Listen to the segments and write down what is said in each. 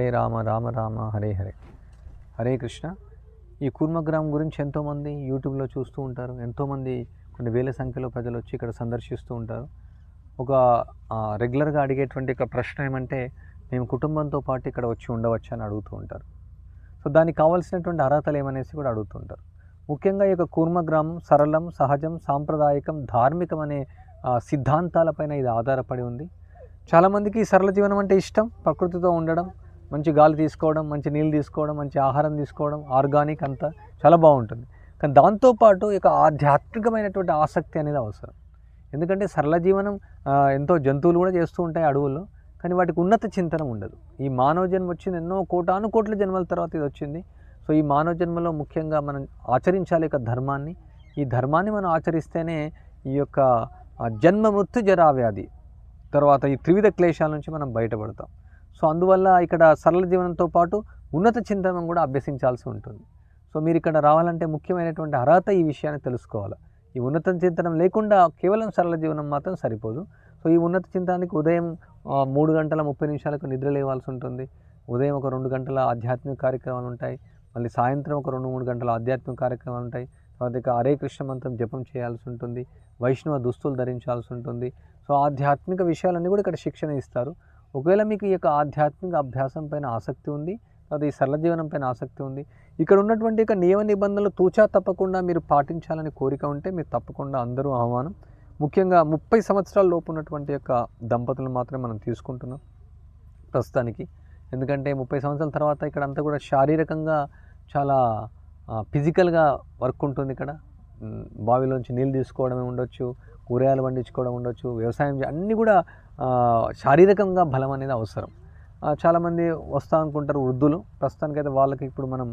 హరే రామ రామ రామ హరే హరే. హరే కృష్ణ. ఈ కూర్మగ్రామం గురించి ఎంతోమంది యూట్యూబ్లో చూస్తూ ఉంటారు. ఎంతోమంది కొన్ని వేల సంఖ్యలో ప్రజలు వచ్చి ఇక్కడ సందర్శిస్తూ ఉంటారు. ఒక రెగ్యులర్గా అడిగేటువంటి ఒక ప్రశ్న ఏమంటే మేము కుటుంబంతో పాటు ఇక్కడ వచ్చి ఉండవచ్చా అని అడుగుతూ ఉంటారు. సో దానికి కావాల్సినటువంటి అర్హతలు ఏమనేసి కూడా అడుగుతుంటారు ముఖ్యంగా ఈ యొక్క కూర్మగ్రామం సరళం సహజం సాంప్రదాయకం ధార్మికం అనే సిద్ధాంతాలపైన ఇది ఆధారపడి ఉంది. చాలామందికి సరళ జీవనం అంటే ఇష్టం ప్రకృతితో ఉండడం మంచి గాలి తీసుకోవడం మంచి నీళ్ళు తీసుకోవడం మంచి ఆహారం తీసుకోవడం ఆర్గానిక్ అంతా చాలా బాగుంటుంది. కానీ దాంతోపాటు ఇక ఆధ్యాత్మికమైనటువంటి ఆసక్తి అనేది అవసరం. ఎందుకంటే సరళ జీవనం ఎంతో జంతువులు కూడా చేస్తూ ఉంటాయి అడవుల్లో కానీ వాటికి ఉన్నత చింతన ఉండదు. ఈ మానవ జన్మ వచ్చింది ఎన్నో కోటాను కోట్ల జన్మల తర్వాత ఇది వచ్చింది. సో ఈ మానవ జన్మలో ముఖ్యంగా మనం ఆచరించాలి యొక్క ధర్మాన్ని. ఈ ధర్మాన్ని మనం ఆచరిస్తేనే ఈ యొక్క జన్మ మృత్యు జరా వ్యాధి తర్వాత ఈ త్రివిధ క్లేశాల నుంచి మనం బయటపడతాం. సో అందువల్ల ఇక్కడ సరళ జీవనంతో పాటు ఉన్నత చింతనం కూడా అభ్యసించాల్సి ఉంటుంది. సో మీరు ఇక్కడ రావాలంటే ముఖ్యమైనటువంటి అర్హత ఈ విషయాన్ని తెలుసుకోవాలి. ఈ ఉన్నత చింతనం లేకుండా కేవలం సరళ జీవనం మాత్రం సరిపోదు. సో ఈ ఉన్నత చింతనానికి ఉదయం మూడు గంటల ముప్పై నిమిషాలకు నిద్ర లేవాల్సి ఉంటుంది. ఉదయం ఒక రెండు గంటల ఆధ్యాత్మిక కార్యక్రమాలు ఉంటాయి. మళ్ళీ సాయంత్రం ఒక రెండు మూడు గంటల ఆధ్యాత్మిక కార్యక్రమాలు ఉంటాయి. తర్వాత ఇక హరే కృష్ణ మంత్రం జపం చేయాల్సి ఉంటుంది. వైష్ణవ దుస్తులు ధరించాల్సి ఉంటుంది. సో ఆధ్యాత్మిక విషయాలన్నీ కూడా ఇక్కడ శిక్షణ ఇస్తారు. ఒకవేళ మీకు ఈ యొక్క ఆధ్యాత్మిక అభ్యాసం పైన ఆసక్తి ఉంది అది ఈ సరళ జీవనం పైన ఆసక్తి ఉంది ఇక్కడ ఉన్నటువంటి యొక్క నియమ నిబంధనలు తూచా తప్పకుండా మీరు పాటించాలని కోరిక ఉంటే మీరు తప్పకుండా అందరూ ఆహ్వానం. ముఖ్యంగా ముప్పై సంవత్సరాల లోపు ఉన్నటువంటి యొక్క దంపతులు మాత్రమే మనం తీసుకుంటున్నాం ప్రస్తుతానికి. ఎందుకంటే ముప్పై సంవత్సరాల తర్వాత ఇక్కడ అంతా కూడా శారీరకంగా చాలా ఫిజికల్గా వర్క్ ఉంటుంది ఇక్కడ. బావిలోంచి నీళ్ళు తీసుకోవడమే ఉండొచ్చు కూరగాయలు పండించుకోవడం ఉండొచ్చు వ్యవసాయం అన్నీ కూడా శారీరకంగా బలం అనేది అవసరం. చాలామంది వస్తా అనుకుంటారు వృద్ధులు. ప్రస్తుతానికైతే వాళ్ళకి ఇప్పుడు మనం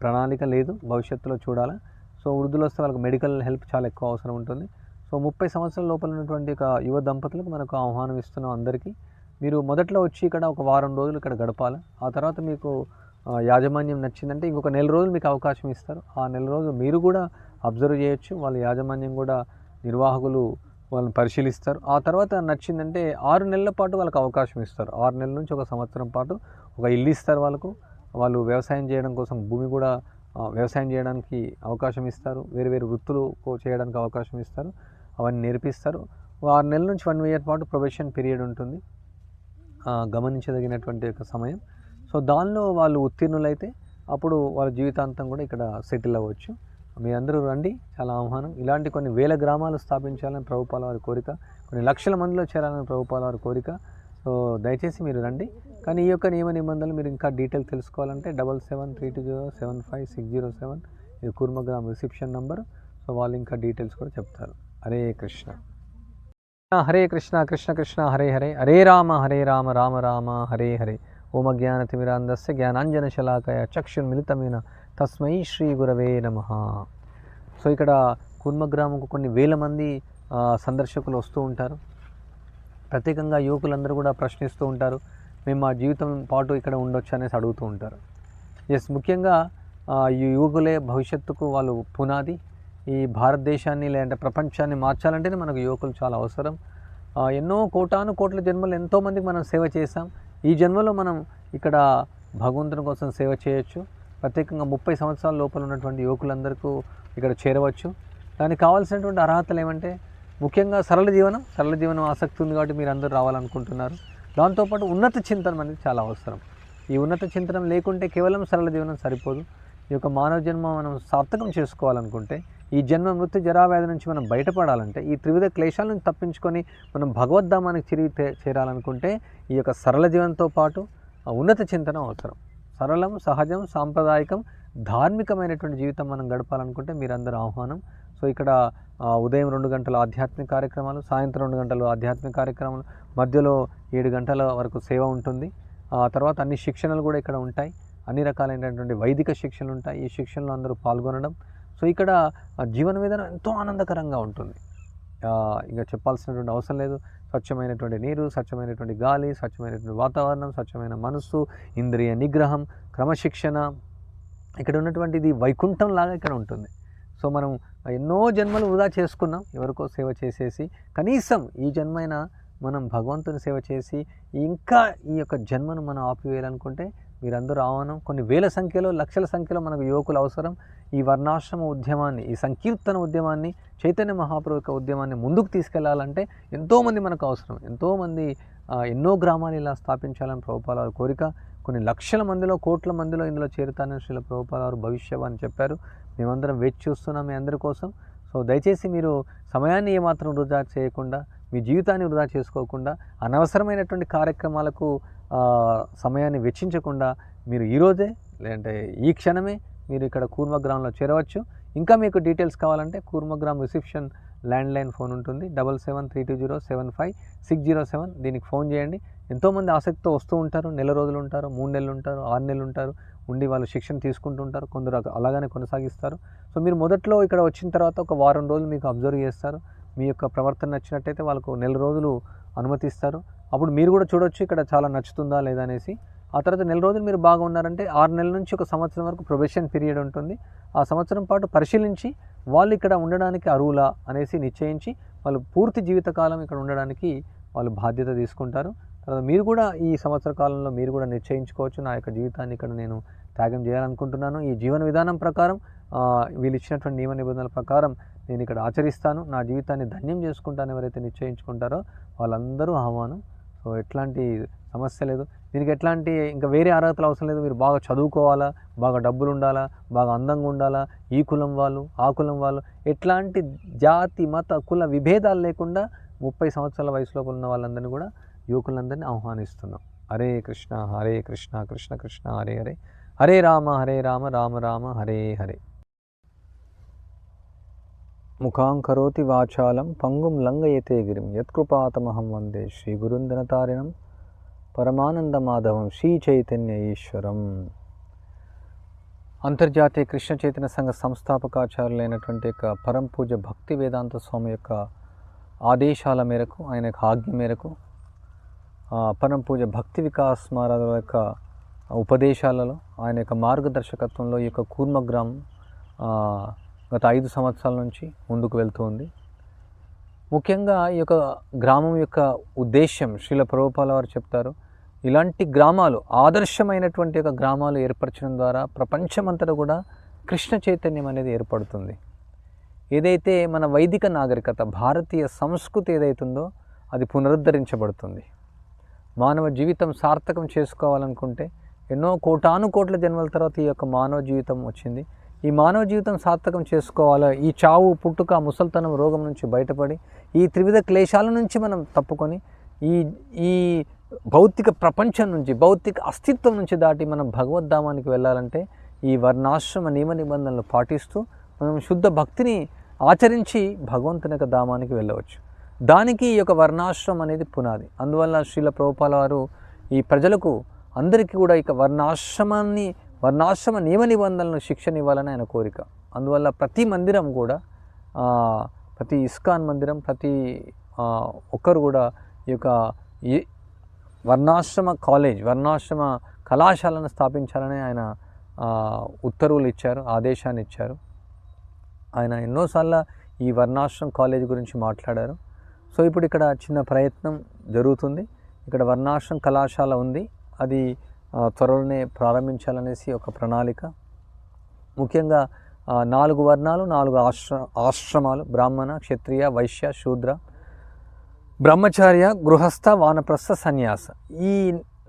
ప్రణాళిక లేదు. భవిష్యత్తులో చూడాలి. సో వృద్ధులు వస్తే వాళ్ళకి మెడికల్ హెల్ప్ చాలా ఎక్కువ అవసరం ఉంటుంది. సో ముప్పై సంవత్సరాల లోపల ఉన్నటువంటి ఒక యువ దంపతులకు మనకు ఆహ్వానం ఇస్తున్నాం అందరికీ. మీరు మొదట్లో వచ్చి ఇక్కడ ఒక వారం రోజులు ఇక్కడ గడపాలి? ఆ తర్వాత మీకు యాజమాన్యం నచ్చిందంటే ఇంకొక నెల రోజులు మీకు అవకాశం ఇస్తారు. ఆ నెల రోజులు మీరు కూడా అబ్జర్వ్ చేయొచ్చు. వాళ్ళ యాజమాన్యం కూడా నిర్వాహకులు వాళ్ళని పరిశీలిస్తారు. ఆ తర్వాత నచ్చిందంటే ఆరు నెలల పాటు వాళ్ళకి అవకాశం ఇస్తారు. ఆరు నెలల నుంచి ఒక సంవత్సరం పాటు ఒక ఇల్లు ఇస్తారు వాళ్ళకు. వాళ్ళు వ్యవసాయం చేయడం కోసం భూమి కూడా వ్యవసాయం చేయడానికి అవకాశం ఇస్తారు. వేరు వేరు వృత్తులు చేయడానికి అవకాశం ఇస్తారు. అవన్నీ నేర్పిస్తారు. ఆరు నెలల నుంచి వన్ ఇయర్ పాటు ప్రొబేషన్ పీరియడ్ ఉంటుంది. గమనించదగినటువంటి ఒక సమయం. సో దానిలో వాళ్ళు ఉత్తీర్ణులైతే అప్పుడు వాళ్ళ జీవితాంతం కూడా ఇక్కడ సెటిల్ అవ్వచ్చు. మీ అందరూ రండి. చాలా ఆహ్వానం. ఇలాంటి కొన్ని వేల గ్రామాలు స్థాపించాలని ప్రభుపాల వారి కోరిక కొన్ని లక్షల మందిలో చేరాలని ప్రభుపాల వారి కోరిక. సో దయచేసి మీరు రండి. కానీ ఈ యొక్క నియమ నిబంధనలు మీరు ఇంకా డీటెయిల్ తెలుసుకోవాలంటే double seven three two zero seven five six zero seven. ఇది కుర్మగ్రామ్ రిసెప్షన్ నెంబర్. సో వాళ్ళు ఇంకా డీటెయిల్స్ కూడా చెప్తారు. హరే కృష్ణ. హరే కృష్ణ కృష్ణ కృష్ణ హరే హరే. హరే రామ హరే రామ రామ రామ హరే హరే. ఓమ జ్ఞానతిమిరాంధస్య జ్ఞానాంజన శలాకయ చక్షుర్మిలితమైన తస్మై శ్రీ గురవే నమ. సో ఇక్కడ కుర్మగ్రామంకు కొన్ని వేల మంది సందర్శకులు వస్తూ ఉంటారు. ప్రత్యేకంగా యువకులందరూ కూడా ప్రశ్నిస్తూ ఉంటారు. మేము మా జీవితం పాటు ఇక్కడ ఉండొచ్చు అనేసి అడుగుతూ ఉంటారు. ఎస్ ముఖ్యంగా ఈ యువకులే భవిష్యత్తుకు వాళ్ళు పునాది. ఈ భారతదేశాన్ని లేదంటే ప్రపంచాన్ని మార్చాలంటేనే మనకు యువకులు చాలా అవసరం. ఎన్నో కోటాను కోట్ల జన్మలు ఎంతోమందికి మనం సేవ చేసాం ఈ జన్మలో మనం ఇక్కడ భగవంతుని కోసం సేవ చేయొచ్చు. ప్రత్యేకంగా ముప్పై సంవత్సరాల లోపల ఉన్నటువంటి యువకులందరికీ ఇక్కడ చేరవచ్చు. దానికి కావాల్సినటువంటి అర్హతలు ఏమంటే ముఖ్యంగా సరళ జీవనం సరళ జీవనం ఆసక్తి ఉంది కాబట్టి మీరు అందరూ రావాలనుకుంటున్నారు. దాంతోపాటు ఉన్నత చింతనం అనేది చాలా అవసరం. ఈ ఉన్నత చింతనం లేకుంటే కేవలం సరళ జీవనం సరిపోదు. ఈ యొక్క మానవ జన్మ మనం సార్థకం చేసుకోవాలనుకుంటే ఈ జన్మ మృత్యు జరావ్యాధి నుంచి మనం బయటపడాలంటే ఈ త్రివిధ క్లేశాల నుంచి తప్పించుకొని మనం భగవద్ధామానికి తిరిగి చేరాలనుకుంటే ఈ యొక్క సరళ జీవనంతో పాటు ఆ ఉన్నత చింతన అవసరం. సరళం సహజం సాంప్రదాయకం ధార్మికమైనటువంటి జీవితం మనం గడపాలనుకుంటే మీరందరూ ఆహ్వానం. సో ఇక్కడ ఉదయం రెండు గంటల ఆధ్యాత్మిక కార్యక్రమాలు సాయంత్రం రెండు గంటలు ఆధ్యాత్మిక కార్యక్రమాలు మధ్యలో ఏడు గంటల వరకు సేవ ఉంటుంది. ఆ తర్వాత అన్ని శిక్షణలు కూడా ఇక్కడ ఉంటాయి. అన్ని రకాలైనటువంటి వైదిక శిక్షణలు ఉంటాయి. ఈ శిక్షణలో అందరూ పాల్గొనడం. సో ఇక్కడ జీవన విధానం ఎంతో ఆనందకరంగా ఉంటుంది. ఇంకా చెప్పాల్సినటువంటి అవసరం లేదు. స్వచ్ఛమైనటువంటి నీరు స్వచ్ఛమైనటువంటి గాలి స్వచ్ఛమైనటువంటి వాతావరణం స్వచ్ఛమైన మనస్సు ఇంద్రియ నిగ్రహం క్రమశిక్షణ. ఇక్కడ ఉన్నటువంటిది వైకుంఠం లాగా ఇక్కడ ఉంటుంది. సో మనం ఎన్నో జన్మలు వృధా చేసుకున్నాం ఎవరికో సేవ చేసేసి కనీసం ఈ జన్మైనా మనం భగవంతుని సేవ చేసి ఇంకా ఈ యొక్క జన్మను మనం ఆపివేయాలనుకుంటే మీరందరూ ఆహ్వానం. కొన్ని వేల సంఖ్యలో లక్షల సంఖ్యలో మనకు యువకులు అవసరం. ఈ వర్ణాశ్రమ ఉద్యమాన్ని ఈ సంకీర్తన ఉద్యమాన్ని చైతన్య మహాప్రభు యొక్క ఉద్యమాన్ని ముందుకు తీసుకెళ్ళాలంటే ఎంతోమంది మనకు అవసరం. ఎంతోమంది ఎన్నో గ్రామాలు ఇలా స్థాపించాలని ప్రభుపాల వారి కోరిక. కొన్ని లక్షల మందిలో కోట్ల మందిలో ఇందులో చేరుతానని శ్రీల ప్రభుపాల వారు భవిష్యవాణి చెప్పారు. మేమందరం వేచి చూస్తున్నాం మీ అందరి కోసం. సో దయచేసి మీరు సమయాన్ని ఏమాత్రం వృధా చేయకుండా మీ జీవితాన్ని వృధా చేసుకోకుండా అనవసరమైనటువంటి కార్యక్రమాలకు సమయాన్ని వెచ్చించకుండా మీరు ఈరోజే లేదంటే ఈ క్షణమే మీరు ఇక్కడ కూర్మగ్రామ్లో చేరవచ్చు. ఇంకా మీకు డీటెయిల్స్ కావాలంటే కూర్మగ్రామ్ రిసెప్షన్ ల్యాండ్లైన్ ఫోన్ ఉంటుంది. Double seven three two zero seven five six zero seven దీనికి ఫోన్ చేయండి. ఎంతోమంది ఆసక్తితో వస్తూ ఉంటారు. నెల రోజులు ఉంటారు మూడు నెలలు ఉంటారు ఆరు నెలలు ఉంటారు. ఉండి వాళ్ళు శిక్షణ తీసుకుంటూ ఉంటారు. కొందరు అలాగానే అలాగనే కొనసాగిస్తారు. సో మీరు మొదట్లో ఇక్కడ వచ్చిన తర్వాత ఒక వారం రోజులు మీకు అబ్జర్వ్ చేస్తారు. మీ యొక్క ప్రవర్తన నచ్చినట్టయితే వాళ్ళకు నెల రోజులు అనుమతిస్తారు. అప్పుడు మీరు కూడా చూడొచ్చు ఇక్కడ చాలా నచ్చుతుందా లేదా అనేసి. ఆ తర్వాత నెల రోజులు మీరు బాగా ఉన్నారంటే ఆరు నెలల నుంచి ఒక సంవత్సరం వరకు ప్రొబేషన్ పీరియడ్ ఉంటుంది. ఆ సంవత్సరం పాటు పరిశీలించి వాళ్ళు ఇక్కడ ఉండడానికి అరువులా అనేసి నిశ్చయించి వాళ్ళు పూర్తి జీవితకాలం ఇక్కడ ఉండడానికి వాళ్ళు బాధ్యత తీసుకుంటారు. తర్వాత మీరు కూడా ఈ సంవత్సర కాలంలో మీరు కూడా నిశ్చయించుకోవచ్చు. నా యొక్క జీవితాన్ని ఇక్కడ నేను త్యాగం చేయాలనుకుంటున్నాను. ఈ జీవన విధానం ప్రకారం వీళ్ళు ఇచ్చినటువంటి నియమ నిబంధనల ప్రకారం నేను ఇక్కడ ఆచరిస్తాను నా జీవితాన్ని ధన్యం చేసుకుంటాను ఎవరైతే నిశ్చయించుకుంటారో వాళ్ళందరూ ఆహ్వానం. సో ఎట్లాంటి సమస్య లేదు. దీనికి ఎట్లాంటి ఇంకా వేరే అర్హతలు అవసరం లేదు. మీరు బాగా చదువుకోవాలా? బాగా డబ్బులు ఉండాలా బాగా అందంగా ఉండాలా? ఈ కులం వాళ్ళు ఆ కులం వాళ్ళు ఎట్లాంటి జాతి మత కుల విభేదాలు లేకుండా ముప్పై సంవత్సరాల వయసులో ఉన్న వాళ్ళందరినీ కూడా యువకులందరినీ ఆహ్వానిస్తున్నాం. హరే కృష్ణ హరే కృష్ణ కృష్ణ కృష్ణ హరే హరే. హరే రామ హరే రామ రామ రామ హరే హరే. ముఖాంకరోతి వాచాలం పంగుం లంగయతే గిరిం. యత్కృపాతమహం వందే శ్రీ గురుందనతారిణం పరమానందమాధవం శ్రీ చైతన్య ఈశ్వరం అంతర్జాతీయ కృష్ణ చైతన్య సంఘ సంస్థాపకాచార్యులైనటువంటి యొక్క పరం పూజ భక్తి వేదాంత స్వామి యొక్క ఆదేశాల మేరకు ఆయన యొక్క ఆజ్ఞ మేరకు పరంపూజ పరం పూజ భక్తి వికాస్ మహారాజుల యొక్క ఉపదేశాలలో ఆయన యొక్క మార్గదర్శకత్వంలో ఈ యొక్క కూర్మగ్రామం గత ఐదు సంవత్సరాల నుంచి ముందుకు వెళ్తుంది ముఖ్యంగా ఈ యొక్క గ్రామం యొక్క ఉద్దేశ్యం శ్రీల ప్రభుపాల వారు చెప్తారు ఇలాంటి గ్రామాలు ఆదర్శమైనటువంటి యొక్క గ్రామాలు ఏర్పరచడం ద్వారా ప్రపంచమంతటా కూడా కృష్ణ చైతన్యం అనేది ఏర్పడుతుంది. ఏదైతే మన వైదిక నాగరికత భారతీయ సంస్కృతి ఏదైతుందో అది పునరుద్ధరించబడుతుంది. మానవ జీవితం సార్థకం చేసుకోవాలనుకుంటే ఎన్నో కోటాను కోట్ల జన్మల తర్వాత ఈ యొక్క మానవ జీవితం వచ్చింది. ఈ మానవ జీవితం సార్థకం చేసుకోవాలా? ఈ చావు పుట్టుక ముసల్తనం రోగం నుంచి బయటపడి ఈ త్రివిధ క్లేశాల నుంచి మనం తప్పుకొని ఈ ఈ భౌతిక ప్రపంచం నుంచి భౌతిక అస్తిత్వం నుంచి దాటి మనం భగవద్ధామానికి వెళ్ళాలంటే ఈ వర్ణాశ్రమ నియమ నిబంధనలు పాటిస్తూ మనం శుద్ధ భక్తిని ఆచరించి భగవంతుని యొక్క ధామానికి వెళ్ళవచ్చు. దానికి ఈ యొక్క వర్ణాశ్రమం అనేది పునాది. అందువల్ల శ్రీల ప్రభుపాల వారు ఈ ప్రజలకు అందరికీ కూడా ఇక వర్ణాశ్రమాన్ని వర్ణాశ్రమ నియమ నిబంధనలను శిక్షణ ఇవ్వాలని ఆయన కోరిక. అందువల్ల ప్రతి మందిరం కూడా ప్రతి ఇస్కాన్ మందిరం ప్రతి ఒక్కరు కూడా ఈ యొక్క ఈ వర్ణాశ్రమ కాలేజ్ వర్ణాశ్రమ కళాశాలను స్థాపించాలని ఆయన ఉత్తర్వులు ఇచ్చారు ఆదేశాన్ని ఇచ్చారు. ఆయన ఎన్నోసార్లు ఈ వర్ణాశ్రమ కాలేజ్ గురించి మాట్లాడారు. సో ఇప్పుడు ఇక్కడ చిన్న ప్రయత్నం జరుగుతుంది. ఇక్కడ వర్ణాశ్రమ కళాశాల ఉంది. అది త్వరలోనే ప్రారంభించాలనేసి ఒక ప్రణాళిక. ముఖ్యంగా నాలుగు వర్ణాలు నాలుగు ఆశ్ర ఆశ్రమాలు బ్రాహ్మణ క్షత్రియ వైశ్య శూద్ర బ్రహ్మచార్య గృహస్థ వానప్రస్థ సన్యాస. ఈ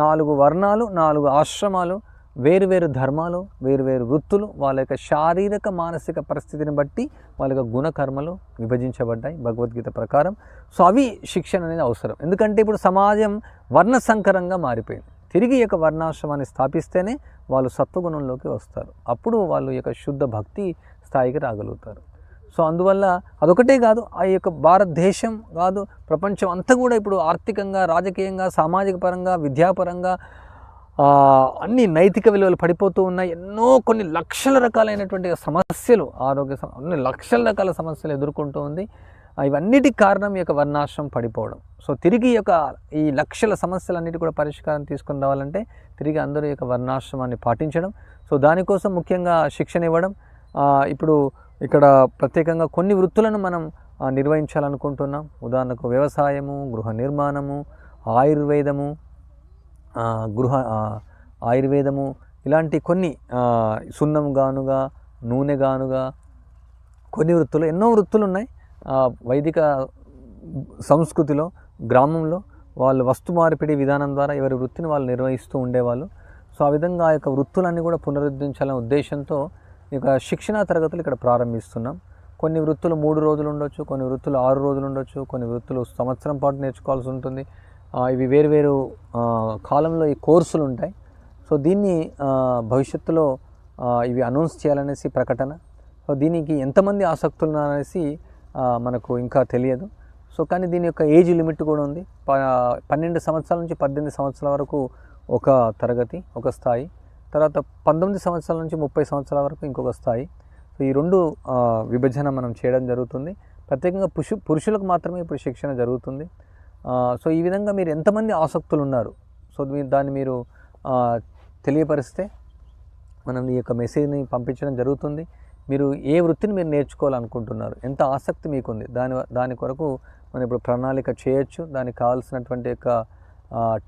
నాలుగు వర్ణాలు నాలుగు ఆశ్రమాలు వేరువేరు ధర్మాలు వేరువేరు వృత్తులు వాళ్ళ యొక్క శారీరక మానసిక పరిస్థితిని బట్టి వాళ్ళ యొక్క గుణకర్మలు విభజించబడ్డాయి భగవద్గీత ప్రకారం. సో అవి శిక్షణ అనేది అవసరం. ఎందుకంటే ఇప్పుడు సమాజం వర్ణ సంకరంగా మారిపోయింది. తిరిగి యొక్క వర్ణాశ్రమాన్ని స్థాపిస్తేనే వాళ్ళు సత్వగుణంలోకి వస్తారు. అప్పుడు వాళ్ళు యొక్క శుద్ధ భక్తి స్థాయికి రాగలుగుతారు. సో అందువల్ల అదొకటే కాదు ఆ యొక్క భారతదేశం కాదు ప్రపంచం అంతా కూడా ఇప్పుడు ఆర్థికంగా రాజకీయంగా సామాజిక పరంగా విద్యాపరంగా అన్ని నైతిక విలువలు పడిపోతూ ఉన్నాయి. ఎన్నో కొన్ని లక్షల రకాలైనటువంటి సమస్యలు ఆరోగ్య అన్ని లక్షల రకాల సమస్యలు ఎదుర్కొంటూ ఉంది. ఇవన్నిటి కారణం ఈ యొక్క వర్ణాశ్రమం పడిపోవడం. సో తిరిగి యొక్క ఈ లక్షల సమస్యలన్నిటి కూడా పరిష్కారం తీసుకుని రావాలంటే తిరిగి అందరూ యొక్క వర్ణాశ్రమాన్ని పాటించడం. సో దానికోసం ముఖ్యంగా శిక్షణ ఇవ్వడం. ఇప్పుడు ఇక్కడ ప్రత్యేకంగా కొన్ని వృత్తులను మనం నిర్వహించాలనుకుంటున్నాం. ఉదాహరణకు వ్యవసాయము గృహ నిర్మాణము ఆయుర్వేదము గృహ ఆయుర్వేదము ఇలాంటి కొన్ని సున్నం గానుగా నూనె గానుగా కొన్ని వృత్తులు ఎన్నో వృత్తులు ఉన్నాయి. వైదిక సంస్కృతిలో గ్రామంలో వాళ్ళు వస్తు మార్పిడి విధానం ద్వారా ఎవరి వృత్తిని వాళ్ళు నిర్వహిస్తూ ఉండేవాళ్ళు. సో ఆ విధంగా ఆ యొక్క వృత్తులన్నీ కూడా పునరుద్ధరించాలనే ఉద్దేశంతో ఈ యొక్క శిక్షణా తరగతులు ఇక్కడ ప్రారంభిస్తున్నాం. కొన్ని వృత్తులు మూడు రోజులు ఉండొచ్చు కొన్ని వృత్తులు ఆరు రోజులు ఉండొచ్చు కొన్ని వృత్తులు సంవత్సరం పాటు నేర్చుకోవాల్సి ఉంటుంది. ఇవి వేరువేరు కాలంలో ఈ కోర్సులు ఉంటాయి. సో దీన్ని భవిష్యత్తులో ఇవి అనౌన్స్ చేయాలనేసి ప్రకటన. సో దీనికి ఎంతమంది ఆసక్తులు ఉన్నారనేసి మనకు ఇంకా తెలియదు. సో కానీ దీని యొక్క ఏజ్ లిమిట్ కూడా ఉంది. ప పన్నెండు సంవత్సరాల నుంచి పద్దెనిమిది సంవత్సరాల వరకు ఒక తరగతి ఒక స్థాయి. తర్వాత పంతొమ్మిది సంవత్సరాల నుంచి ముప్పై సంవత్సరాల వరకు ఇంకొక స్థాయి. సో ఈ రెండు విభజన మనం చేయడం జరుగుతుంది. ప్రత్యేకంగా పురుషు పురుషులకు మాత్రమే ఇప్పుడు శిక్షణ జరుగుతుంది. సో ఈ విధంగా మీరు ఎంతమంది ఆసక్తులు ఉన్నారు? సో మీరు దాన్ని మీరు తెలియపరిస్తే మనం ఈ యొక్క మెసేజ్ని పంపించడం జరుగుతుంది. మీరు ఏ వృత్తిని మీరు నేర్చుకోవాలనుకుంటున్నారు? ఎంత ఆసక్తి మీకుంది? దాని దాని కొరకు మనం ఇప్పుడు ప్రణాళిక చేయొచ్చు. దానికి కావాల్సినటువంటి యొక్క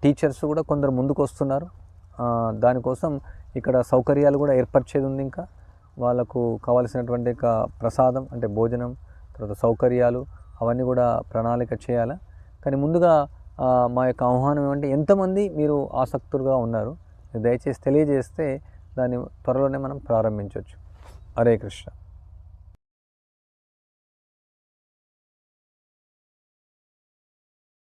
టీచర్స్ కూడా కొందరు ముందుకు వస్తున్నారు దానికోసం ఇక్కడ సౌకర్యాలు కూడా ఏర్పరిచేది ఉంది ఇంకా. వాళ్ళకు కావాల్సినటువంటి యొక్క ప్రసాదం అంటే భోజనం తర్వాత సౌకర్యాలు అవన్నీ కూడా ప్రణాళిక చేయాలా. కానీ ముందుగా మా యొక్క ఆహ్వానం ఏమంటే ఎంతమంది మీరు ఆసక్తులుగా ఉన్నారు? దయచేసి తెలియజేస్తే దాన్ని త్వరలోనే మనం ప్రారంభించవచ్చు హరే కృష్ణ